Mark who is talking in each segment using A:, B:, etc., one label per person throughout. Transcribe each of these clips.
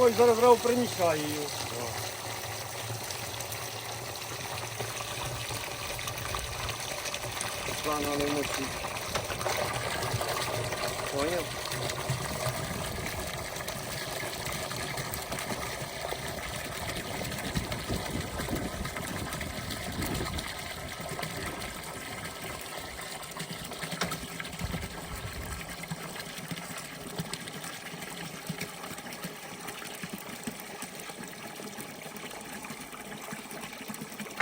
A: Ой, зараз зразу приміщаю її. Плана не мочить.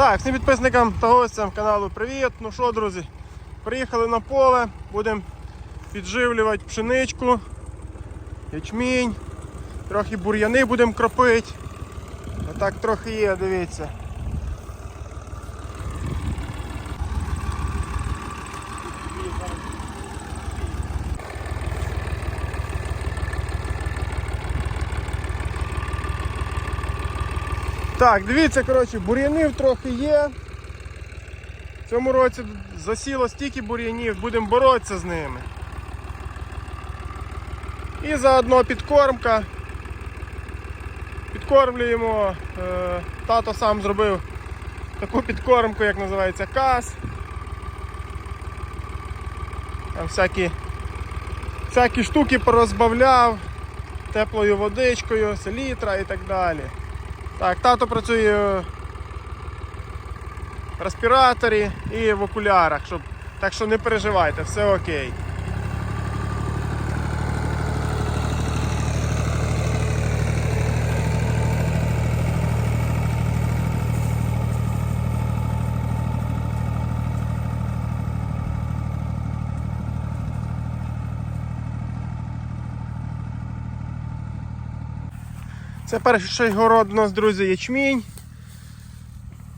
B: Так, всім підписникам та гостям каналу привіт. Ну що, друзі, приїхали на поле, будемо підживлювати пшеничку, ячмінь, трохи бур'яни будемо кропити. Отак трохи є, дивіться. Так, дивіться, коротше, бур'янів трохи є. В цьому році засіло стільки бур'янів, будемо боротися з ними. І заодно підкормка. Підкормлюємо. Е, Тато сам зробив таку підкормку, як називається кас. Там всякі, всякі штуки порозбавляв теплою водичкою, селітра і так далі. Так, тато працює в респіраторі і в окулярах, щоб... так що не переживайте, все окей. Це перший город у нас, друзі, ячмінь.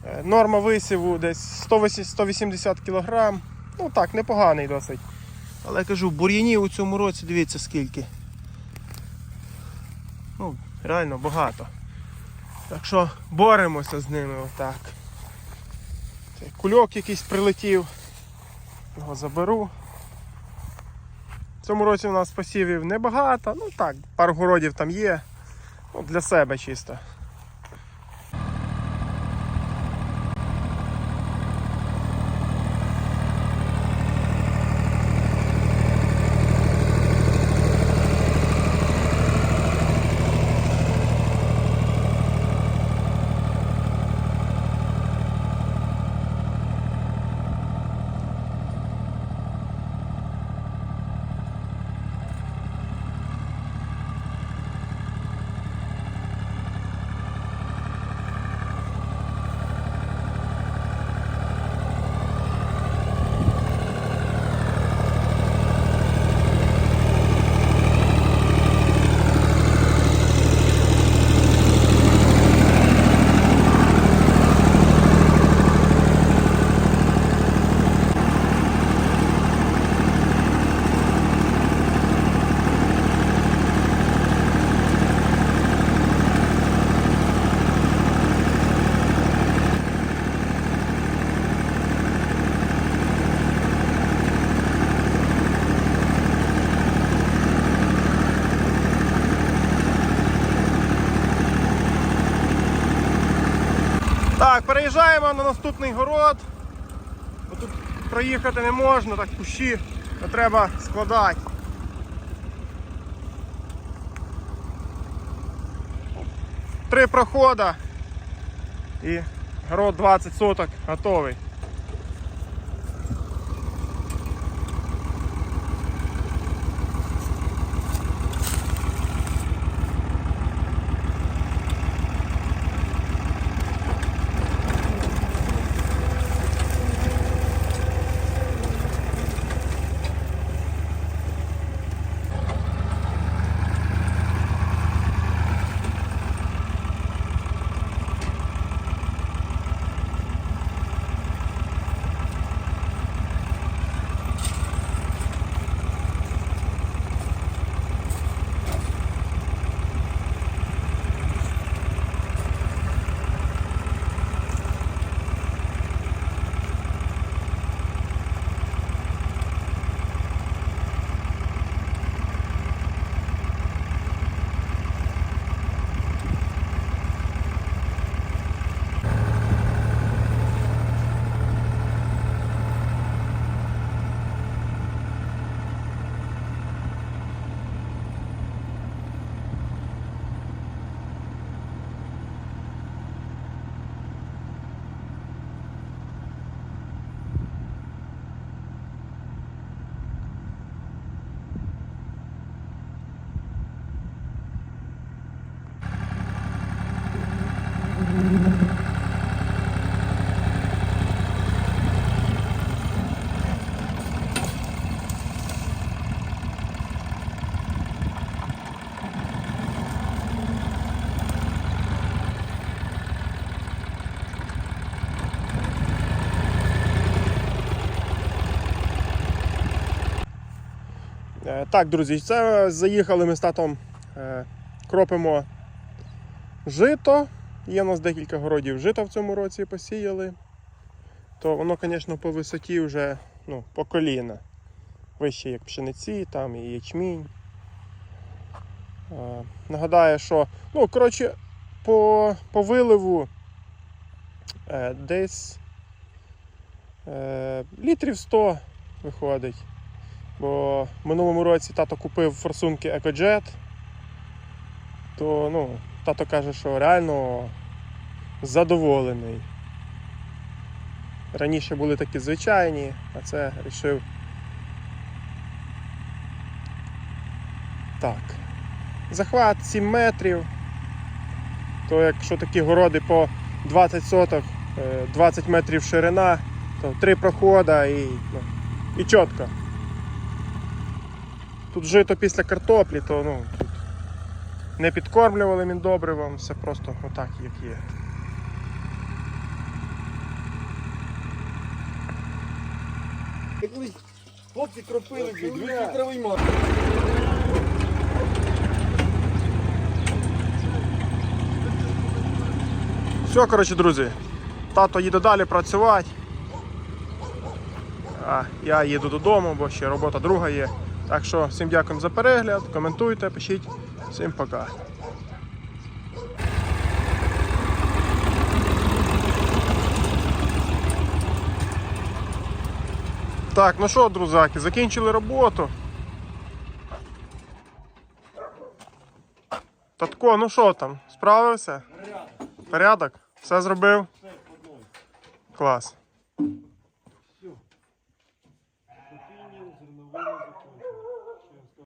B: Е, Норма висіву десь 180 180 кг. Ну так, непоганий досить. Але я кажу, бур'янів у цьому році, дивіться скільки. Ну, реально багато. Так що боремося з ними отак. Це кульок якийсь прилетів. Його заберу. В цьому році у нас посівів небагато, ну так, пару городів там є. Ну, для себе чисто. Так, переїжджаємо на наступний город. Бо тут проїхати не можна, так кущі то треба складати. Три проходи і город 20 соток готовий. Так, друзі, це заїхали ми з татом, е, кропимо жито. Є у нас декілька городів жита в цьому році посіяли. То воно, звісно, по висоті вже ну, по коліна. Вище як пшениці, там і ячмінь. Е, Нагадаю, що ну, коротше, по, по виливу е, десь е, літрів 100 виходить. Бо в минулому році тато купив форсунки EcoJet, то ну, тато каже, що реально задоволений. Раніше були такі звичайні, а це вирішив. Так. Захват 7 метрів. То якщо такі городи по 20 соток, е, 20 метрів ширина, то три прохода і, ну, і чітко. Тут жито після картоплі, то ну, не підкормлювали міндобривом, все просто отак, як є.
A: Колись хлопці кропили, двохлітровий мат.
B: Все, коротше, друзі, тато їде далі працювати. А я їду додому, бо ще робота друга є. Так що всім дякуємо за перегляд, коментуйте, пишіть. Всім пока. Так, ну що, друзаки, закінчили роботу. Татко, ну що там, справився? Порядок? Все зробив? Клас.